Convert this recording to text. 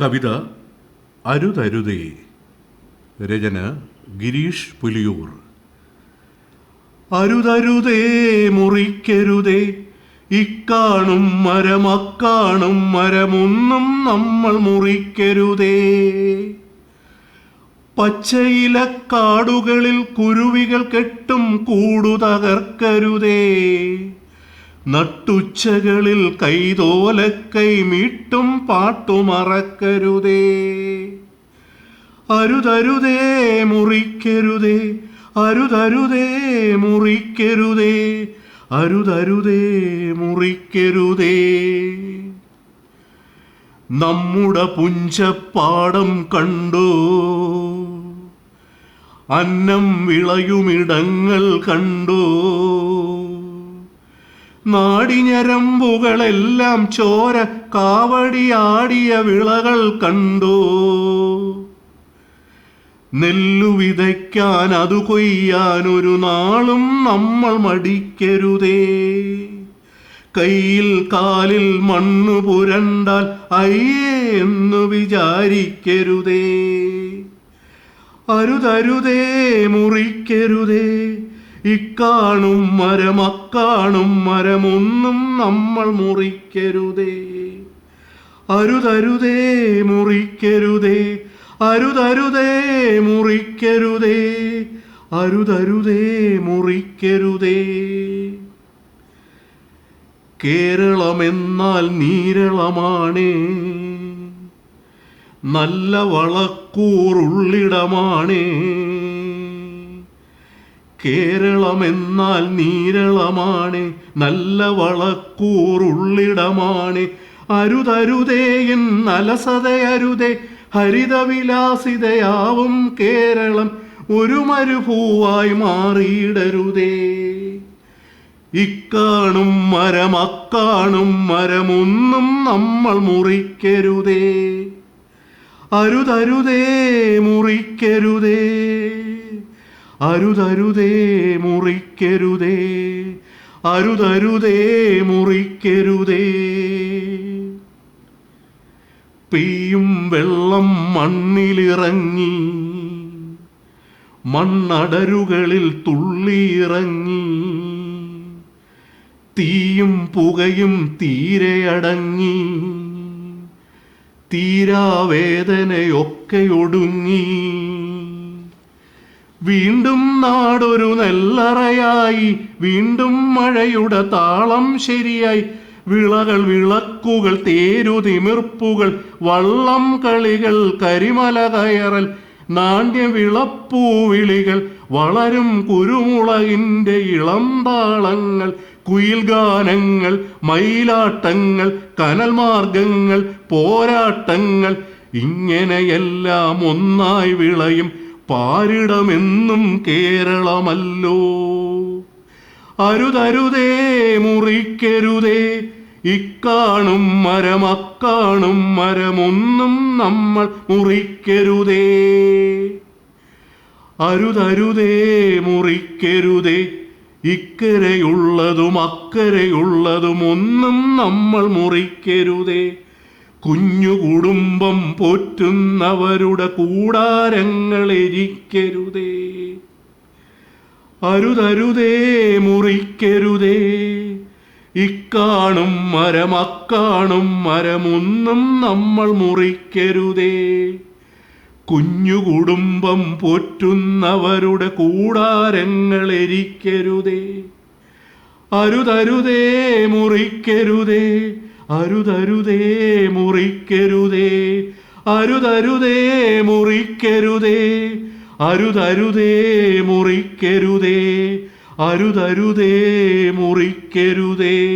കവിത അരുതരുതേ. രചന ഗിരീഷ് പുലിയൂർ. അരുതരുതേ മുറിക്കരുതേ. ഇക്കാണും മരമക്കാണും മരമൊന്നും നമ്മൾ മുറിക്കരുതേ. പച്ചയില കാടുകളിൽ കുരുവികൾ കെട്ടും കൂടു തകർക്കരുതേ. നട്ടുച്ചകളിൽ കൈതോലക്കൈ മീട്ടും പാട്ടുമറക്കരുതേ. അരുതരുതേ മുറിക്കരുതേ അരുതരുതേ മുറിക്കരുതേ അരുതരുതേ മുറിക്കരുതേ. നമ്മുടെ പുഞ്ചപ്പാടം കണ്ടോ അന്നം വിളയുമിടങ്ങൾ കണ്ടോ. നാടിഞ്ഞരമ്പുകളെല്ലാം ചോര കാവടിയാടിയ വിളകൾ കണ്ടോ. നെല്ലു വിതയ്ക്കാൻ അതു കൊയ്യാൻ ഒരു നാളും നമ്മൾ മടിക്കരുതേ. കയ്യിൽ കാലിൽ മണ്ണു പുരണ്ടാൽ അയ്യേ എന്ന് വിചാരിക്കരുതേ. അരുതരുതേ മുറിക്കരുതേ. ഇക്കാണും മരമക്കാണും മരമൊന്നും നമ്മൾ മുറിക്കരുതേ. അരുതരുതേ മുറിക്കരുതേ അരുതരുതേ മുറിക്കരുതേ അരുതരുതേ മുറിക്കരുതേ. കേരളമെന്നാൽ നീരളമാണേ നല്ല വളക്കൂറുള്ളിടമാണേ. കേരളമെന്നാൽ നീരളമാണ് നല്ല വളക്കൂറുള്ളിടമാണ്. അരുതരുതേ എന്നലസതയരുതേ ഹരിതവിലാസിതയാവും കേരളം ഒരു മരുഭൂവായി മാറിയിടരുതേ. ഇക്കാണും മരം അക്കാണും മരമൊന്നും നമ്മൾ മുറിക്കരുതേ. അരുതരുതേ മുറിക്കരുതേ. അരുതരുതേ മുറിക്കരുതേ. അരുതരുതേ മുറിക്കരുതേ. പെയ്യും വെള്ളം മണ്ണിലിറങ്ങി മണ്ണടരുകളിൽ തുള്ളിയിറങ്ങി. തീയും പുകയും തീരെയടങ്ങി തീരാവേദനയൊക്കെ ഒടുങ്ങി. വീണ്ടും നാടൊരു നെല്ലറയായി വീണ്ടും മഴയുടെ താളം ശരിയായി. വിളകൾ വിളക്കുകൾ തേരുതിമിർപ്പുകൾ വള്ളം കളികൾ കരിമല കയറൽ നാണ്യ വിളപ്പൂവിളികൾ വളരും കുരുമുളകിന്റെ ഇളം താളങ്ങൾ കുയിൽ ഗാനങ്ങൾ മയിലാട്ടങ്ങൾ കനൽ മാർഗങ്ങൾ പോരാട്ടങ്ങൾ ഇങ്ങനെയെല്ലാം ഒന്നായി വിളയും. പാരിടമെന്നും കേരളമല്ലോ. അരുതരുതേ മുറിക്കരുതേ ഇക്കാണും മരമക്കാണും മരമൊന്നും നമ്മൾ മുറിക്കരുതേ. അരുതരുതേ മുറിക്കരുതേ ഇക്കരയുള്ളതും അക്കരയുള്ളതും ഒന്നും നമ്മൾ മുറിക്കരുതേ. കുഞ്ഞു കുടുംബം പോറ്റുന്നവരുടെ കൂടാരങ്ങൾ എരിക്കരുതേ അരുതരുതേ മുറിക്കരുതേ. ഇക്കാണും മരമക്കാണും മരമൊന്നും നമ്മൾ മുറിക്കരുതേ. കുഞ്ഞു കുടുംബം പോറ്റുന്നവരുടെ കൂടാരങ്ങൾ എരിക്കരുതേ അരുതരുതേ മുറിക്കരുതേ. അരുതരുതേ മുറിക്കരുതേ. അരുതരുതേ മുറിക്കരുതേ. അരുതരുതേ മുറിക്കരുതേ. അരുതരുതേ മുറിക്കരുതേ.